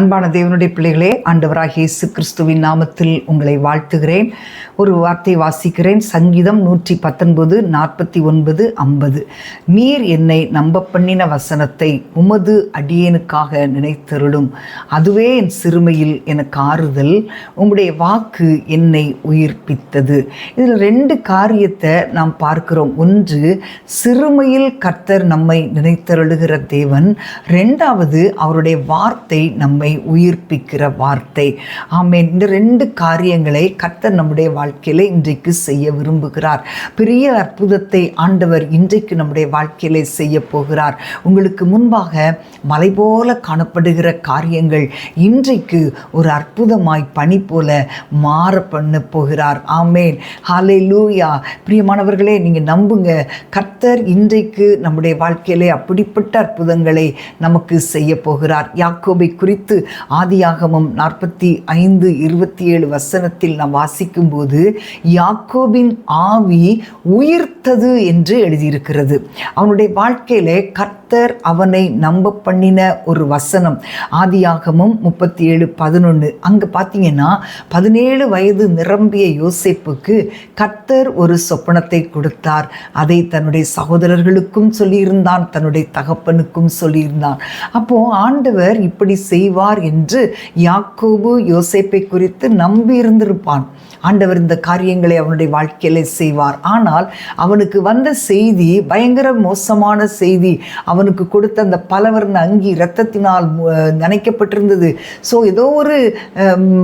அன்பான தேவனுடைய பிள்ளைகளே ஆண்டவராக இயேசு கிறிஸ்துவின் நாமத்தில் உங்களை வாழ்த்துகிறேன். ஒரு வார்த்தை வாசிக்கிறேன். சங்கீதம் நூற்றி பத்தொன்பது நாற்பத்தி ஒன்பது ஐம்பது. நீர் என்னை நம்ப பண்ணின வசனத்தை உமது அடியேனுக்காக நினைத்தருளும். அதுவே என் சிறுமையில் எனக்கு ஆறுதல். உங்களுடைய வாக்கு என்னை உயிர்ப்பித்தது. இதில் ரெண்டு காரியத்தை நாம் பார்க்கிறோம். ஒன்று சிறுமையில் கர்த்தர் நம்மை நினைத்தருளுகிற தேவன். ரெண்டாவது அவருடைய வார்த்தை நம்மை உயிர்ப்பிக்கிற வார்த்தை. ஆமேன். இந்த ரெண்டு காரியங்களை கர்த்தர் நம்முடைய வாழ்க்கையில இன்றைக்கு செய்ய விரும்புகிறார். பெரிய அற்புதத்தை ஆண்டவர் இன்றைக்கு நம்முடைய வாழ்க்கையிலே செய்ய போகிறார். உங்களுக்கு முன்பாக மலை போல காணப்படுகிற காரியங்கள் இன்றைக்கு ஒரு அற்புதமாய் பணி போல மாற பண்ண போகிறார். ஆமேன். ஹாலே லூயா பிரியமானவர்களே நீங்கள் நம்புங்க. கர்த்தர் இன்றைக்கு நம்முடைய வாழ்க்கையிலே அப்படிப்பட்ட அற்புதங்களை நமக்கு செய்ய போகிறார். யாக்கோபை குறித்து ஆதியாகமம் நாற்பத்தி ஐந்து இருபத்தி ஏழு வசனத்தில் நாம் வாசிக்கும்போது யாக்கோபின் ஆவி உயிர்த்தது என்று எழுதியிருக்கிறது. அவனுடைய வாழ்க்கையிலே கர்த்தர் அவனை நம்ப பண்ணின ஒரு வசனம். ஆதியாகமும் முப்பத்தி ஏழு பதினொன்று அங்கே பார்த்தீங்கன்னா பதினேழு வயது நிரம்பிய யோசேப்புக்கு கர்த்தர் ஒரு சொப்பனத்தை கொடுத்தார். அதை தன்னுடைய சகோதரர்களுக்கும் சொல்லியிருந்தான் தன்னுடைய தகப்பனுக்கும் சொல்லியிருந்தான். அப்போ ஆண்டவர் இப்படி செய்வார் என்று யாக்கோபு யோசேப்பை குறித்து நம்பி இருந்திருப்பான். ஆண்டவர் இந்த காரியங்களை அவனுடைய வாழ்க்கையில செய்வார். ஆனால் அவனுக்கு வந்த செய்தி பயங்கர மோசமான செய்தி. அவனுக்கு கொடுத்த அந்த பலவர்ண அங்கி இரத்தத்தினால் நினைக்கப்பட்டிருந்தது நனைக்கப்பட்டிருந்தது. ஸோ ஏதோ ஒரு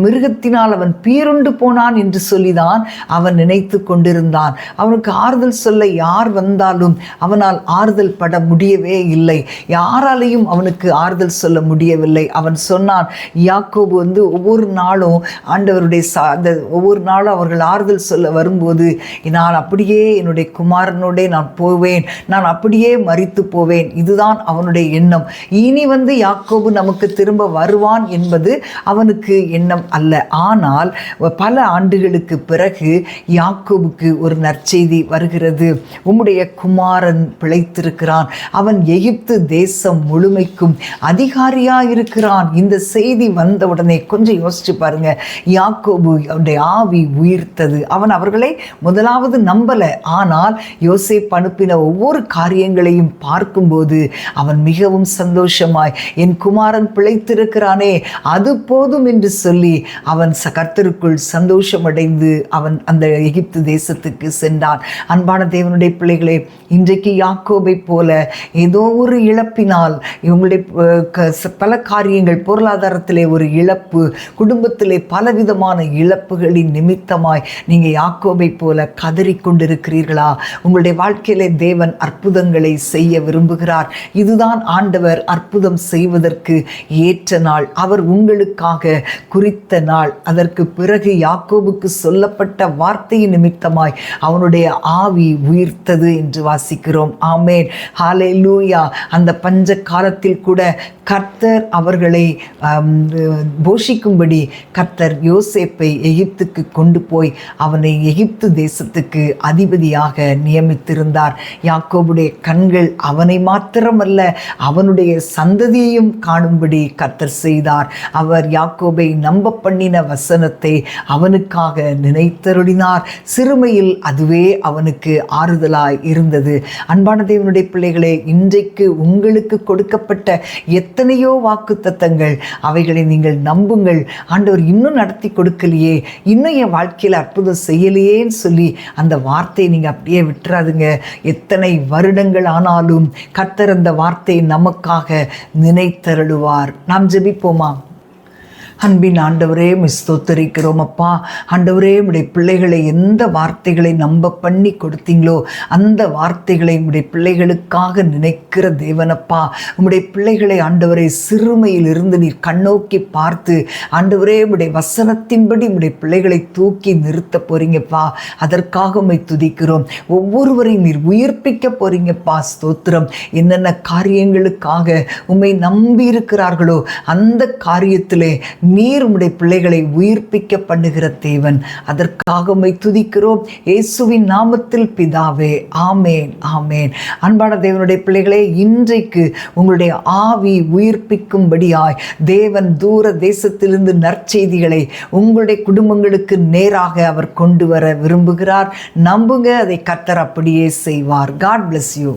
மிருகத்தினால் அவன் பீருண்டு போனான் என்று சொல்லிதான் அவன் நினைத்து கொண்டிருந்தான். அவனுக்கு ஆறுதல் சொல்ல யார் வந்தாலும் அவனால் ஆறுதல் பட முடியவே இல்லை. யாராலையும் அவனுக்கு ஆறுதல் சொல்ல முடியவில்லை. அவன் சொன்னான் யாக்கோபு வந்து ஒவ்வொரு நாளும் ஆண்டவருடைய சா அந்த ஒவ்வொரு நாளும் அவர்கள் ஆறுதல் சொல்ல வரும்போது நான் அப்படியே என்னுடைய குமாரனோடே நான் போவேன். நான் அப்படியே மறித்து போவேன். இதுதான் அவனுடைய எண்ணம். இனி வந்து யாக்கோபு நமக்கு திரும்ப வருவான் என்பது அவனுக்கு எண்ணம் அல்ல. ஆனால் பல ஆண்டுகளுக்கு பிறகு யாக்கோபுக்கு ஒரு நற்செய்தி வருகிறது. உம்முடைய குமாரன் பிழைத்திருக்கிறான். அவன் எகிப்து தேசம் முழுமைக்கும் அதிகாரியாக இருக்கிறான் இந்த செய்தி வந்த உடனே கொஞ்சம் யோசிச்சு பாருங்க. யாக்கோபு அவனுடைய ஆவி உயிர்த்தது. அவன் அவர்களை முதலாவது நம்பலை. ஆனால் யோசேப் அனுப்பின ஒவ்வொரு காரியங்களையும் பார்க்கும்போது அவன் மிகவும் சந்தோஷமாய் என் குமாரன் பிழைத்திருக்கிறானே அது போதும் என்று சொல்லி அவன் ச- கர்த்தருக்குள் சந்தோஷமடைந்து அவன் அந்த எகிப்து தேசத்துக்கு சென்றான். அன்பான தேவனுடைய பிள்ளைகளே இன்றைக்கு யாக்கோபை போல ஏதோ ஒரு இழப்பினால் இவங்களுடைய க- பல காரியங்கள் பொருளாதாரத்திலே ஒரு இழப்பு குடும்பத்திலே பலவிதமான இழப்புகளின் நிமித்தமாய் நீங்கள் யாக்கோபை போல கதறிக் கொண்டிருக்கிறீர்களா? உங்களுடைய வாழ்க்கையிலே தேவன் அற்புதங்களை செய்ய விரும்புகிறார்? இதுதான் ஆண்டவர் அற்புதம் செய்வதற்கு ஏற்ற நாள். அவர் உங்களுக்காக குறித்த நாள். அதற்கு பிறகு யாக்கோபுக்கு சொல்லப்பட்ட வார்த்தையின் நிமித்தமாய் அவனுடைய ஆவி உயிர்த்தது என்று வாசிக்கிறோம். ஆமேன். ஹாலே லூயா அந்த பஞ்ச காலத்தில் கூட கர்த்தர் அவர்களை போஷிக்கும்படி கர்த்தர் யோசேப்பை எகிப்துக்கு கொண்டு போய் அவனை எகிப்து தேசத்துக்கு அதிபதியாக நியமித்திருந்தார். யாக்கோபுடைய கண்கள் அவனை மாற்ற மாத்திரமல்ல அவனுடைய சந்ததியையும் காணும்படி கத்தர் செய்தார். அவர் யாக்கோபை நம்ப பண்ணின வசனத்தை அவனுக்காக நினைத்தருளினார். சிறுமையில் அதுவே அவனுக்கு ஆறுதலாய் இருந்தது. அன்பான தேவனுடைய பிள்ளைகளே இன்றைக்கு உங்களுக்கு கொடுக்கப்பட்ட எத்தனையோ வாக்கு தத்தங்கள் அவைகளை நீங்கள் நம்புங்கள். ஆண்டவர் இன்னும் நடத்தி கொடுக்கலையே இன்னும் என் வாழ்க்கையில் அற்புதம் செய்யலையேன்னு சொல்லி அந்த வார்த்தையை நீங்கள் அப்படியே விட்டுறாதுங்க. எத்தனை வருடங்கள் ஆனாலும் கர்த்தர் அந்த வார்த்தையை நமக்காக நினைத்தருளுவார். நாம் ஜெபிப்போமா? அன்பின் ஆண்டவரே மிஸ்தோத்தரிக்கிறோம் அப்பா. ஆண்டவரே உடைய பிள்ளைகளை எந்த வார்த்தைகளை நம்ப பண்ணி கொடுத்தீங்களோ அந்த வார்த்தைகளை உடைய பிள்ளைகளுக்காக நினைக்கிற தேவனப்பா உம்முடைய பிள்ளைகளை ஆண்டவரை சிறுமையிலிருந்து நீர் கண்ணோக்கி பார்த்து ஆண்டவரே உடைய வசனத்தின்படி உடைய பிள்ளைகளை தூக்கி நிறுத்த போறீங்கப்பா அதற்காக உம்மை துதிக்கிறோம். ஒவ்வொருவரையும் நீர் உயிர்ப்பிக்க போறீங்கப்பா ஸ்தோத்திரம். என்னென்ன காரியங்களுக்காக உம்மை நம்பி இருக்கிறார்களோ அந்த காரியத்திலே நீர் உம்முடைய பிள்ளைகளை உயிர்ப்பிக்க பண்ணுகிற தேவன். அதற்காக உம்மை துதிக்கிறோம். இயேசுவின் நாமத்தில் பிதாவே ஆமேன் ஆமேன். அன்பான தேவனுடைய பிள்ளைகளே இன்றைக்கு உங்களுடைய ஆவி உயிர்ப்பிக்கும்படியாய் தேவன் தூர தேசத்திலிருந்து நற்செய்திகளை உங்களுடைய குடும்பங்களுக்கு நேராக அவர் கொண்டு வர விரும்புகிறார். நம்புங்க அதை கத்தர் அப்படியே செய்வார். God bless you